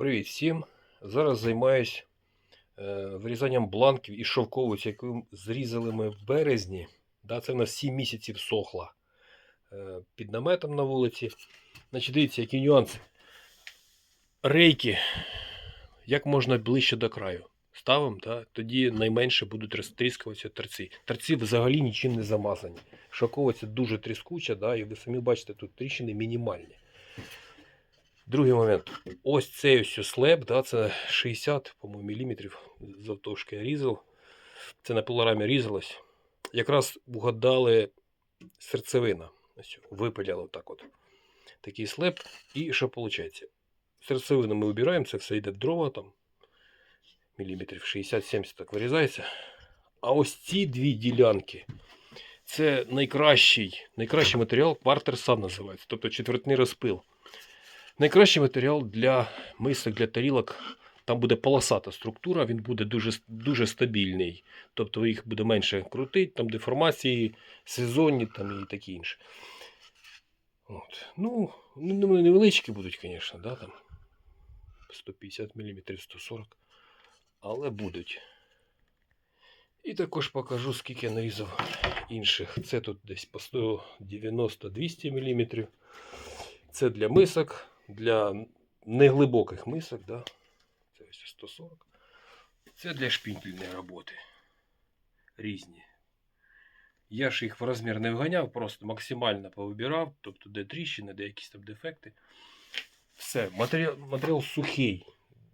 Привіт всім! Зараз займаюсь е, вирізанням бланків із шовковиці, яку зрізали ми в березні. Да, це в нас 7 місяців сохла е, під наметом на вулиці. Значить, дивіться, які нюанси. Рейки як можна ближче до краю. Ставимо, да, тоді найменше будуть розтріскуватися торці. Торці взагалі нічим не замазані. Шовковиця дуже тріскуча, да, і ви самі бачите, тут тріщини мінімальні. Другий момент. Ось цей ось слеп, да, це 60 по-моєму, міліметрів завтовшки я різав. Це на пилорамі різалось. Якраз вгадали серцевина. Ось випиляли отак от. Такий слеп. І що виходить? Серцевину ми вибираємо, це все йде дрова там. Міліметрів 60-70 так вирізається. А ось ці дві ділянки. Це найкращий, найкращий матеріал, квартер сам називається, тобто четвертний розпил. Найкращий матеріал для мисок, для тарілок. Там буде полосата структура, він буде дуже, дуже стабільний. Тобто їх буде менше крутити, там деформації сезонні там і таке інше. От. Ну, ну, вони невеличкі будуть, звісно, да, там 150 мм, 140 але будуть. І також покажу, скільки я нарізав інших. Це тут десь по 190-200 мм. Це для мисок, для неглибоких мисок, да? це ось 140. Це для шпінкельної роботи. Різні. Я ж їх в розмір не вганяв, просто максимально повибирав, тобто де тріщини, де якісь там дефекти. Все, матеріал, матеріал сухий.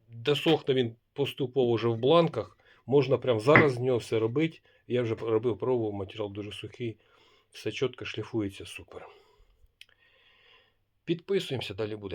Досохне він поступово вже в бланках. Можна прямо зараз з нього все робити. Я вже робив пробу, матеріал дуже сухий. Все чітко шліфується супер. Підписуємося, далі буде.